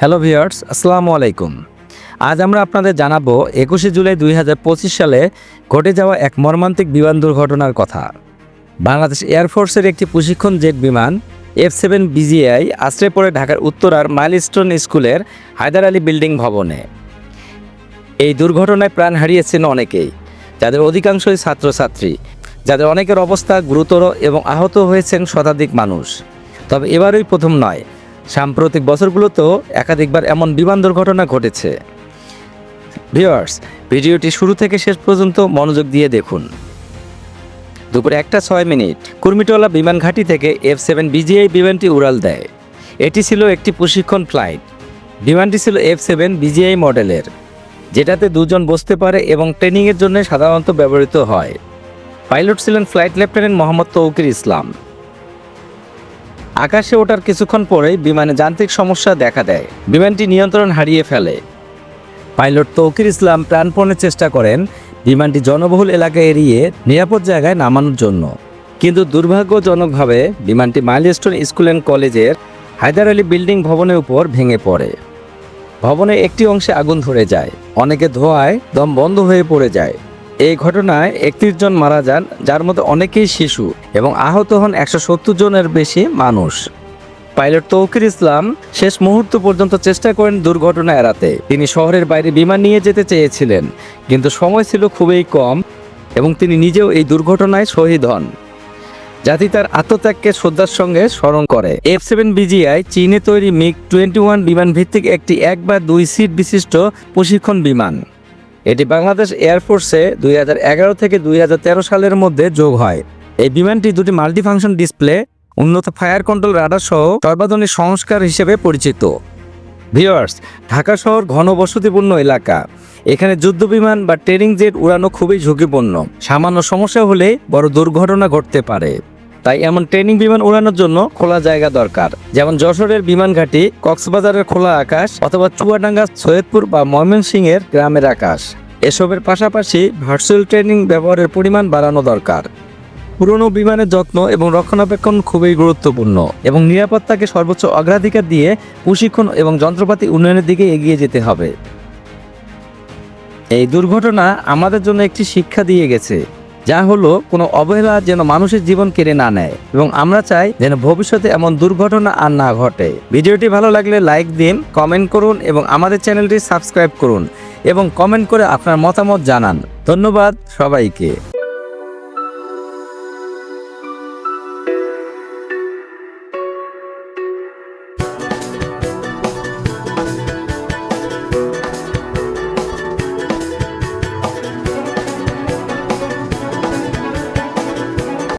Hello viewers, আসসালামু আলাইকুম। আজ আমরা আপনাদের জানাব একুশে জুলাই দুই হাজার পঁচিশ সালে ঘটে যাওয়া এক মর্মান্তিক বিমান দুর্ঘটনার কথা। বাংলাদেশ এয়ারফোর্সের একটি প্রশিক্ষণ জেট বিমান, এফ সেভেন বিজিআই আশ্রয় পড়ে ঢাকার উত্তরার মাইলস্টোন স্কুলের হায়দার আলী বিল্ডিং ভবনে। এই দুর্ঘটনায় প্রাণ হারিয়েছেন অনেকেই, যাদের অধিকাংশই ছাত্রছাত্রী, যাদের অনেকের অবস্থা গুরুতর এবং আহত হয়েছেন শতাধিক মানুষ। তবে এবারই প্রথম নয় সাম্প্রতিক বছরগুলোতেও একাধিকবার এমন বিমান দুর্ঘটনা ঘটেছে। ভিওয়ার্স ভিডিওটি শুরু থেকে শেষ পর্যন্ত মনোযোগ দিয়ে দেখুন। দুপুরে একটা ছয় মিনিট, কুর্মিটোলা বিমান ঘাঁটি থেকে এফ সেভেন বিজিআই বিমানটি উড়াল দেয়। এটি ছিল একটি প্রশিক্ষণ ফ্লাইট। বিমানটি ছিল এফ সেভেন বিজিআই মডেলের, যেটাতে দুজন বসতে পারে এবং ট্রেনিংয়ের জন্য সাধারণত ব্যবহৃত হয়। পাইলট ছিলেন ফ্লাইট লেফটেন্যান্ট মোহাম্মদ তৌকির ইসলাম। আকাশে ওঠার কিছুক্ষণ পরেই বিমানে যান্ত্রিক সমস্যা দেখা দেয়। বিমানটি নিয়ন্ত্রণ হারিয়ে ফেলে। পাইলট তৌকির ইসলাম প্রাণপণে চেষ্টা করেন বিমানটি জনবহুল এলাকা এড়িয়ে নিরাপদ জায়গায় নামানোর জন্য। কিন্তু দুর্ভাগ্যজনকভাবে বিমানটি মাইলস্টোন স্কুল অ্যান্ড কলেজের হায়দার আলী বিল্ডিং ভবনের উপর ভেঙে পড়ে। ভবনের একটি অংশে আগুন ধরে যায়। অনেকে ধোঁয়ায় দম বন্ধ হয়ে পড়ে যায়। এই ঘটনায় একত্রিশ জন মারা যান, যার মধ্যে অনেকেই শিশু এবং আহত হন একশো সত্তর জনের বেশি মানুষ। পাইলট তৌকির ইসলাম শেষ মুহূর্ত পর্যন্ত চেষ্টা করেন দুর্ঘটনা এড়াতে। তিনি শহরের বাইরে বিমান নিয়ে যেতে চেয়েছিলেন, কিন্তু সময় ছিল খুবই কম এবং তিনি নিজেও এই দুর্ঘটনায় শহীদ হন। জাতি তার আত্মত্যাগকে শ্রদ্ধার সঙ্গে স্মরণ করে। এফ সেভেন বিজিআই চীনে তৈরি মিগ টোয়েন্টি ওয়ান বিমান ভিত্তিক একটি এক বা দুই সিট বিশিষ্ট প্রশিক্ষণ বিমান। এটি বাংলাদেশ এয়ারফোর্সে দুই হাজার এগারো থেকে দুই হাজার তেরো সালের মধ্যে যোগ হয়। এই বিমানটি দুটি মাল্টিফাংশন ডিসপ্লে উন্নত ফায়ার কন্ট্রোল রাডার সহ সর্বাধুনিক সংস্কার হিসেবে পরিচিত। ভিওয়ার্স ঢাকা শহর ঘনবসতিপূর্ণ এলাকা। এখানে যুদ্ধ বিমান বা ট্রেনিং জেট উড়ানো খুবই ঝুঁকিপূর্ণ। সামান্য সমস্যা হলে বড় দুর্ঘটনা ঘটতে পারে। তাই এমন ট্রেনিং বিমান উড়ানোর জন্য খোলা জায়গা দরকার। যেমন যশোরের বিমান ঘাঁটি, কক্সবাজারের খোলা আকাশ অথবা চুয়াডাঙ্গা সৈয়দপুর বা ময়মনসিংহের গ্রামের আকাশ। এসবের পাশাপাশি ভার্চুয়াল ট্রেনিং ব্যবহারের পরিমাণ বাড়ানো দরকার। পুরনো বিমানের যত্ন এবং রক্ষণাবেক্ষণ খুবই গুরুত্বপূর্ণ এবং নিরাপত্তাকে সর্বোচ্চ অগ্রাধিকার দিয়ে প্রশিক্ষণ এবং যন্ত্রপাতি উন্নয়নের দিকে এগিয়ে যেতে হবে। এই দুর্ঘটনা আমাদের জন্য একটি শিক্ষা দিয়ে গেছে। যা হলো কোনো অবহেলা যেন মানুষের জীবন কেড়ে না নেয় এবং আমরা চাই যেন ভবিষ্যতে এমন দুর্ঘটনা আর না ঘটে। ভিডিওটি ভালো লাগলে লাইক দিন, কমেন্ট করুন এবং আমাদের চ্যানেলটি সাবস্ক্রাইব করুন এবং কমেন্ট করে আপনার মতামত জানান। ধন্যবাদ সবাইকে।